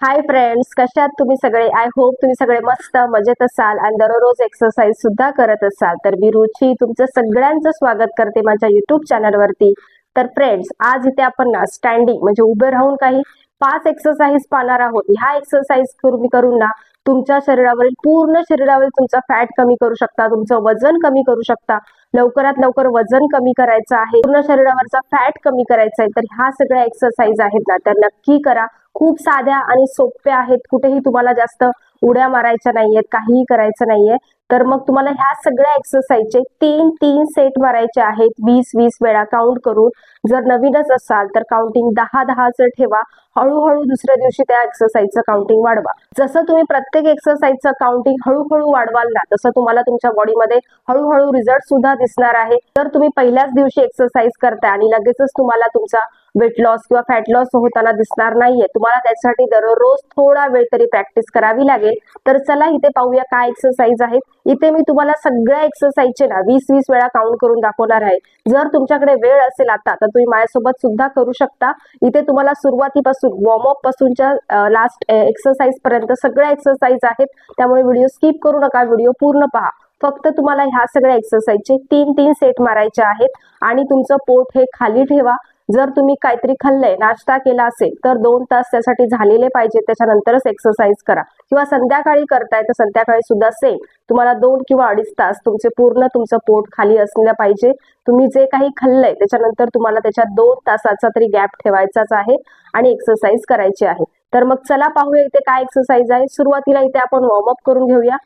Hi friends कशात तुम्ही सगळे? आय होप तुम्ही सगळे मस्त मजेत असाल आणि दररोज एक्सरसाइज सुद्धा करत असाल. तर मी रुची तुमचं सगळ्यांचं स्वागत करते माझ्या युट्यूब चॅनलवरती तर फ्रेंड्स आज इथे आपण ना स्टँडिंग म्हणजे उभे राहून काही पाच एक्सरसाइज पाहणार आहोत. ह्या एक्सरसाइज तुम्ही करून ना तुमच्या शरीरावरील पूर्ण शरीरावरील तुमचा फॅट कमी करू शकता तुमचं वजन कमी करू शकता. लवकरात लवकर वजन कमी करायचं आहे. पूर्ण शरीरावरचा फॅट कमी करायचा आहे तर ह्या सगळ्या एक्सरसाइज आहेत ना तर नक्की करा. खूप साध्या आणि सोप्या आहेत. कुठेही तुम्हाला जास्त उड्या मारायच्या नाहीयेत काहीही करायचं नाहीये. तर मग तुम्हाला ह्या सगळ्या एक्सरसाइजचे तीन तीन सेट मारायचे आहेत. वीस वीस वेळा काउंट करून. जर नवीनच असाल तर काउंटिंग दहा दहाचं ठेवा. हळूहळू दुसऱ्या दिवशी त्या एक्सरसाइजचं काउंटिंग वाढवा. जसं तुम्ही प्रत्येक एक्सरसाइजचं काउंटिंग हळूहळू वाढवाल ना तसं तुम्हाला तुमच्या बॉडीमध्ये हळूहळू रिझल्ट सुद्धा दिसणार आहे. तर तुम्ही पहिल्याच दिवशी एक्सरसाइज करताय आणि लगेचच तुम्हाला तुमचा वेट लॉस किंवा फॅट लॉस होताना दिसणार नाहीये तुम्हाला त्यासाठी दररोज थोडा वेळ तरी प्रॅक्टिस करावी लागेल. तर चला इथे पाहूया काय एक्सरसाइज आहेत. इथे मी तुम्हाला सगळ्या एक्सरसाइजचे ना वीस वीस वेळा काउंट करून दाखवणार आहे. जर तुमच्याकडे वेळ असेल आता तर तुम्ही माझ्यासोबत सुद्धा करू शकता. इथे तुम्हाला सुरुवातीपासून वॉर्मअप पासूनच्या लास्ट एक्सरसाइज पर्यंत सगळ्या एक्सरसाइज आहेत. त्यामुळे व्हिडिओ स्किप करू नका व्हिडिओ पूर्ण पहा. फक्त तुम्हाला ह्या सगळ्या एक्सरसाइजचे तीन तीन सेट मारायचे आहेत. आणि तुमचं पोट हे खाली ठेवा. जर तुम्ही काहीतरी खाल्लंय नाश्ता केला असेल तर दोन तास त्यासाठी झालेले पाहिजे. त्याच्यानंतरच एक्सरसाइज करा. किंवा संध्याकाळी करताय तर संध्याकाळी सुद्धा सेम तुम्हाला दोन किंवा अडीच तास तुमचे पूर्ण तुमचं पोट खाली असलं पाहिजे. तुम्ही जे काही खाल्लंय त्याच्यानंतर तुम्हाला त्याच्यात दोन तासाचा तरी गॅप ठेवायचाच आहे आणि एक्सरसाइज करायची आहे. तर मग चला पाहूया इथे काय एक्सरसाइज आहे. सुरुवातीला इथे आपण वॉर्मअप करून घेऊया.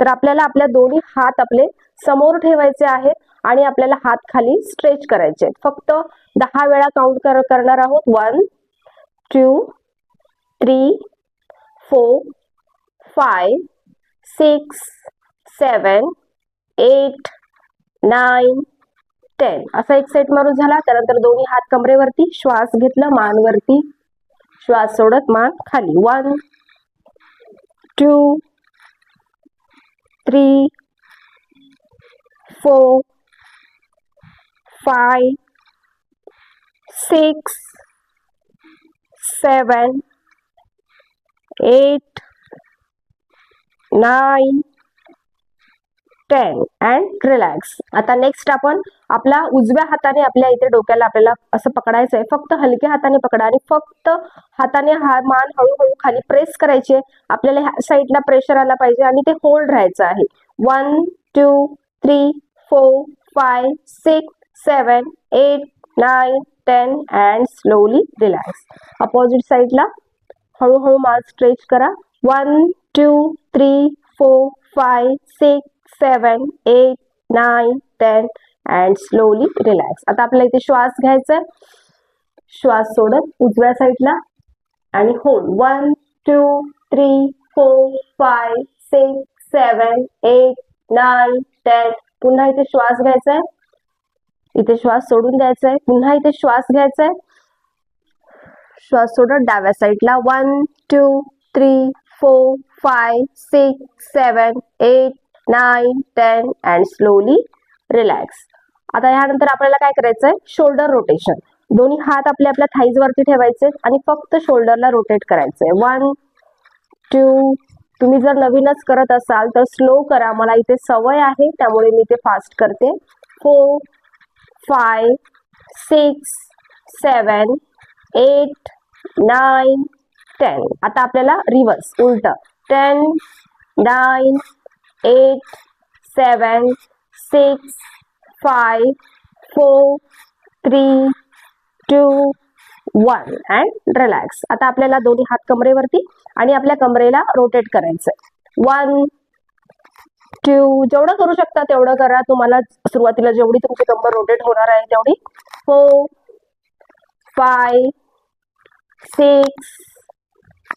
तर आपल्याला आपल्या दोन्ही हात आपले समोर ठेवायचे आहेत आणि आपल्याला हात खाली स्ट्रेच करायचे आहेत. फक्त दहा वेळा काउंट कर करणार आहोत. One two three four five six seven eight nine ten असा एक सेट मारून झाला. त्यानंतर दोन्ही हात कमरेवरती श्वास घेतला मानवरती. श्वास सोडत मान खाली. One two three four five six seven eight nine ten and relax. आता नेक्स्ट आपण आपला उजव्या हाताने आपल्या इथे डोक्याला आपल्याला असं पकडायचं आहे. फक्त हलक्या हाताने पकडा आणि फक्त हाताने हा मान हळूहळू खाली प्रेस करायचे. आपल्याला ह्या साईडला प्रेशर आला पाहिजे आणि ते होल्ड राहायचं आहे. One two three four five six seven eight nine ten and slowly relax opposite साईडला हळूहळू मान स्ट्रेच करा. One two three four five six seven eight nine ten and slowly relax आता आपल्याला इथे श्वास घ्यायचा आहे श्वास सोडत उजव्या साईडला आणि hold one two three four five six seven eight nine ten पुन्हा इथे श्वास घ्यायचा आहे इथे श्वास सोडून द्यायचा आहे पुन्हा इथे श्वास घ्यायचा आहे श्वास सोडत डाव्या साईडला one two three four five six seven eight nine ten and slowly relax. आता ह्यानंतर आपल्याला काय करायचं आहे शोल्डर रोटेशन. दोन्ही हात आपले आपल्या थाईज वरती ठेवायचे आणि फक्त शोल्डरला रोटेट करायचंय. वन टू तुम्ही जर नवीनच करत असाल तर स्लो करा. मला इथे सवय आहे त्यामुळे मी ते फास्ट करते. Four five six seven eight nine ten आता आपल्याला रिव्हर्स उलट. Ten nine eight seven six five four three two one and relax आता आपल्याला दोन्ही हात कमरेवरती आणि आपल्या कमरेला रोटेट करायचंय. वन टू जेवढं करू शकता तेवढं करा. तुम्हाला सुरुवातीला जेवढी तुमची कंबर रोटेट होणार आहे तेवढी four five six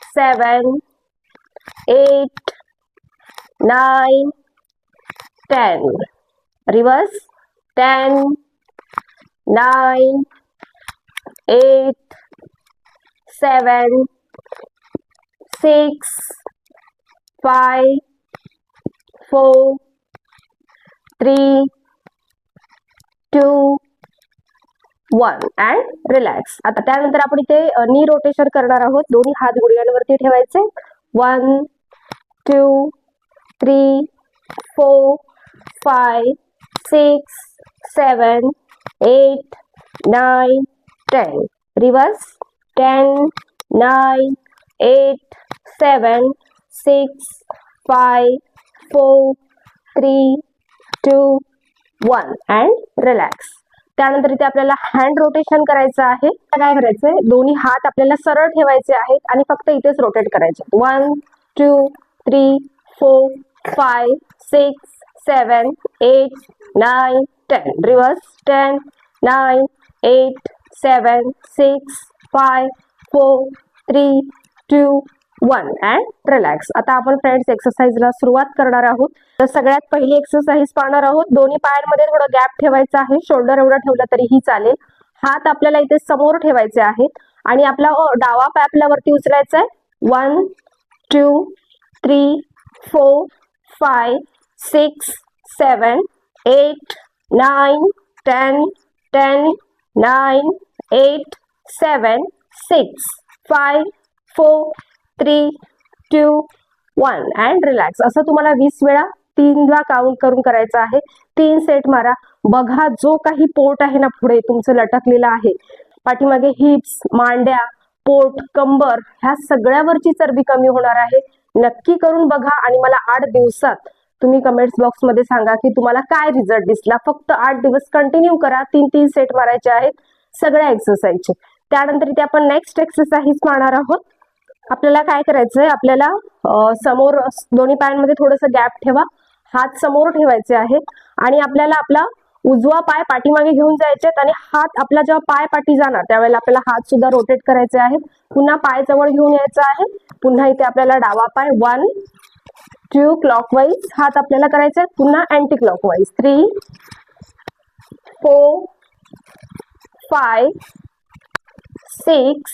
seven eight nine ten reverse ten nine eight seven six five four, three two, one and relax आता त्यानंतर आपण इथे नी रोटेशन करणार आहोत. दोन्ही हात गुडघ्यांवरती ठेवायचे. One two three four five six seven eight nine ten reverse ten nine eight seven six five four three two one and relax त्यानंतर इथे आपल्याला हँड रोटेशन करायचं आहे. काय करायचंय? दोन्ही हात आपल्याला सरळ ठेवायचे आहेत आणि फक्त इथेच रोटेट करायचे one two three four five six seven eight nine ten reverse ten nine eight seven six five four three two one and relax आता आपण फ्रेंड्स एक्सरसाइजला सुरुवात करणार आहोत. तर सगळ्यात पहिली एक्सरसाइज पाहणार आहोत. दोन्ही पायांमध्ये थोडं गॅप ठेवायचा आहे. शोल्डर एवढं ठेवलं तरीही चालेल. हात आपल्याला इथे समोर ठेवायचे आहेत. आणि आपला डावा पाय आपल्या वरती उचलायचा आहे. One two three four five six seven eight nine ten ten nine eight seven six five four three two one and relax असं तुम्हाला वीस वेळा तीनला काउंट करून करायचं आहे. तीन सेट मारा. बघा जो काही पोट आहे ना पुढे तुमचं लटकलेलं आहे. पाठीमागे हिप्स मांड्या पोट कंबर ह्या सगळ्यावरची चरबी कमी होणार आहे. नक्की करून बघा आणि मला आठ दिवसात तुम्ही कमेंट्स बॉक्समध्ये सांगा की तुम्हाला काय रिझल्ट दिसला. फक्त आठ दिवस कंटिन्यू करा. तीन तीन सेट मारायचे आहेत. सगळ्या एक्सरसाइजचे त्यानंतर इथे आपण नेक्स्ट एक्सरसाइज मारणार आहोत. आपल्याला काय करायचंय? आपल्याला समोर दोन्ही पायांमध्ये थोडंसं गॅप ठेवा. हात समोर ठेवायचे आहेत आणि आपल्याला आपला उजवा पाय पाठीमागे घेऊन जायचे आहेत आणि हात आपला जेव्हा पाय पाठी जाणार त्यावेळेला आपल्याला हात सुद्धा रोटेट करायचे आहेत. पुन्हा पाय जवळ घेऊन यायचा आहे. पुन्हा इथे आपल्याला डावा पाय वन टू क्लॉकवाईज हात आपल्याला करायचे आहेत. पुन्हा anti clockwise three four five six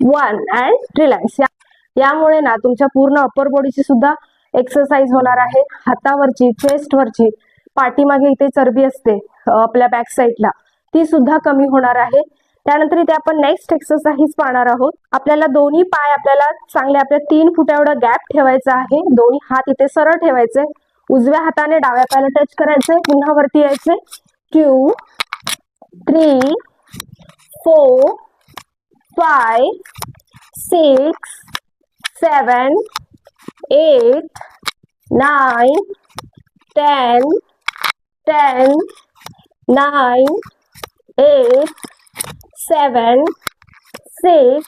one and relax यामुळे ना तुमच्या पूर्ण अप्पर बॉडीची सुद्धा एक्सरसाइज होणार आहे. हातावरची चेस्टवरची पाठीमागे इथे चरबी असते आपल्या बॅक साईडला ती सुद्धा कमी होणार आहे. त्यानंतर इथे आपण नेक्स्ट एक्सरसाइज पाहणार आहोत. आपल्याला दोन्ही पाय आपल्याला चांगले आपल्या तीन फुटा एवढा गॅप ठेवायचा आहे. दोन्ही हात इथे सरळ ठेवायचे. उजव्या हाताने डाव्या पायाला टच करायचे. पुन्हा वरती यायचे. Two three four five, six, seven, eight, nine, ten, ten, nine, eight, seven, six,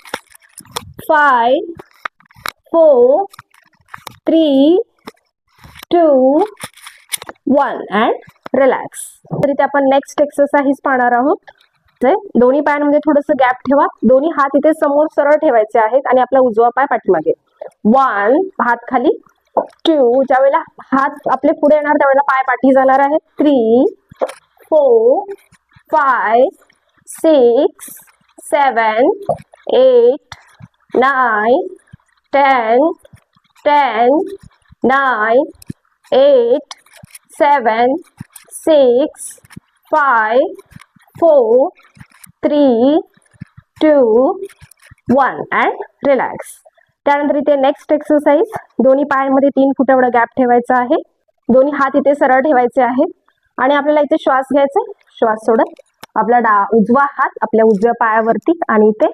five, four, three, two, one and relax. तर इथे आपण नेक्स्ट एक्सरसाइज पाहणार आहोत ते दोन्ही पायांमध्ये थोडस गॅप ठेवा. दोन्ही हात इथे समोर सरळ ठेवायचे आहेत आणि आपला उजवा पाय पाठीमागे. वन हात खाली. टू ज्यावेळेला हात आपले पुढे येणार त्यावेळेला पाय पाठी जाणार आहे. Three four five six seven eight nine ten ten nine eight seven six five four three two one and relax त्यानंतर इथे नेक्स्ट एक्सरसाइज दोन्ही पायांमध्ये तीन फुट एवढा गॅप ठेवायचा आहे. दोन्ही हात इथे सरळ ठेवायचे आहेत. आणि आपल्याला इथे श्वास घ्यायचा श्वास सोडत आपला डा उजवा हात आपल्या उजव्या पायावरती आणि इथे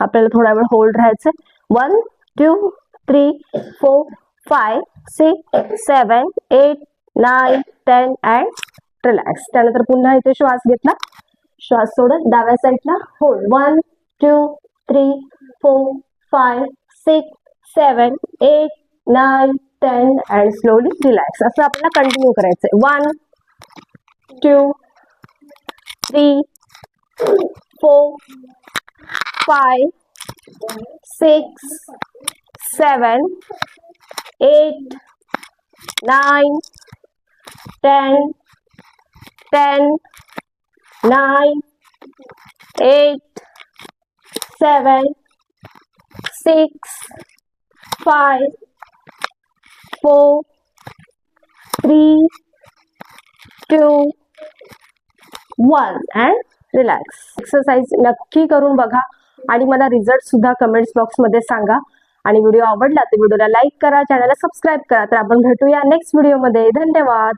आपल्याला थोडा वेळ होल्ड राहायचं one two three four five six seven eight nine ten and relax त्यानंतर पुन्हा इथे श्वास घेतला. श्वास सोडत डाव्या साईडला hold one two three four five six seven eight nine ten and slowly relax असं आपल्याला कंटिन्यू करायचंय. One two three four five six seven eight nine ten 10 9 8 7 6 5 4 3 2 one and relax exercise नक्की करून बघा. आणि मला रिझल्ट सुद्धा कमेंट्स बॉक्समध्ये सांगा. आणि व्हिडिओ आवडला तर व्हिडिओला लाईक करा चॅनलला सबस्क्राईब करा. तर आपण भेटूया नेक्स्ट व्हिडिओमध्ये धन्यवाद.